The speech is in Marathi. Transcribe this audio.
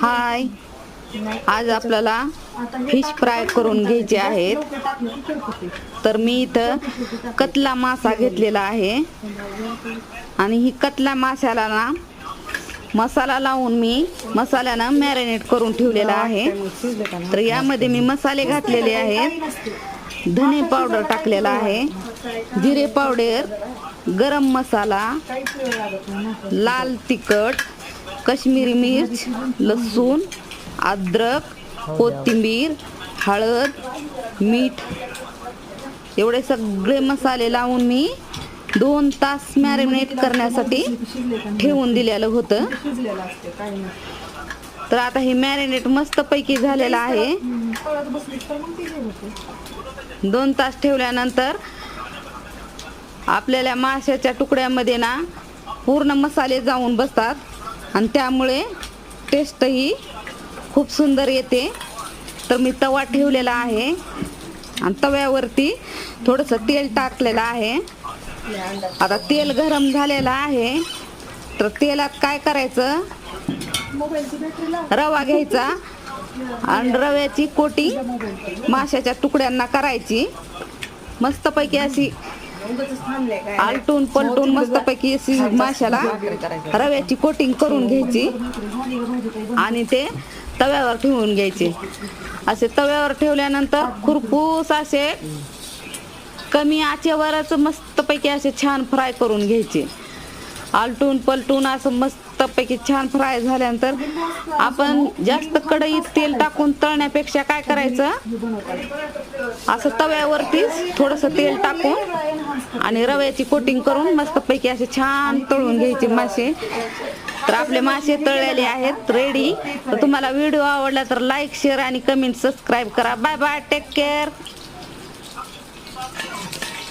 हाय. आज आपल्याला फिश फ्राय करून घ्यायचे आहेत. तर मी इथं कतला मासा घेतलेला आहे. आणि ही कतला माशाला ना मसाला लावून मी मसाल्यानं मॅरिनेट करून ठेवलेला आहे. तर यामध्ये मी मसाले घातलेले आहेत. धने पावडर टाकलेला आहे. जिरे पावडर गरम मसाला लाल तिखट कश्मीरी मिर्च लसूण अद्रक कोथिंबीर हळद मीठ. एवढे सगळे मसाले लावून मी दोन तास मॅरिनेट करण्यासाठी ठेवून दिलेलं होतं. तर आता हे मॅरिनेट मस्तपैकी झालेलं आहे. दोन तास ठेवल्यानंतर आपल्याला माशाच्या तुकड्यामध्ये ना पूर्ण मसाले जाऊन बसतात. आणि त्यामुळे टेस्टही खूप सुंदर येते. तर मी तवा ठेवलेला आहे. आणि तव्यावरती थोडंसं तेल टाकलेलं आहे. आता तेल गरम झालेलं आहे. तर तेलात काय करायचं? रवा घ्यायचा आणि रव्याची कोटी माशाच्या तुकड्यांना करायची. मस्तपैकी अशी आलटून पलटून मस्तपैकी अशी माशाला रव्याची कोटिंग करून घ्यायची. आणि ते तव्यावर ठेवून घ्यायचे. असे तव्यावर ठेवल्यानंतर खुरपूस असे कमी आचेवरच मस्तपैकी असे छान फ्राय करून घ्यायचे. आलटून पलटून असं मस्तपैकी छान फ्राय झाल्यानंतर आपण जास्त कढईत तेल टाकून तळण्यापेक्षा काय करायचं? असं तव्यावरतीच थोडंसं तेल टाकून आणि रव्याची कोटिंग करून मस्तपैकी असे छान तळून घ्यायचे मासे. तर आपले मासे तळलेले आहेत रेडी तर तुम्हाला व्हिडिओ आवडला तर लाईक शेअर आणि कमेंट सबस्क्राईब करा. Bye bye take care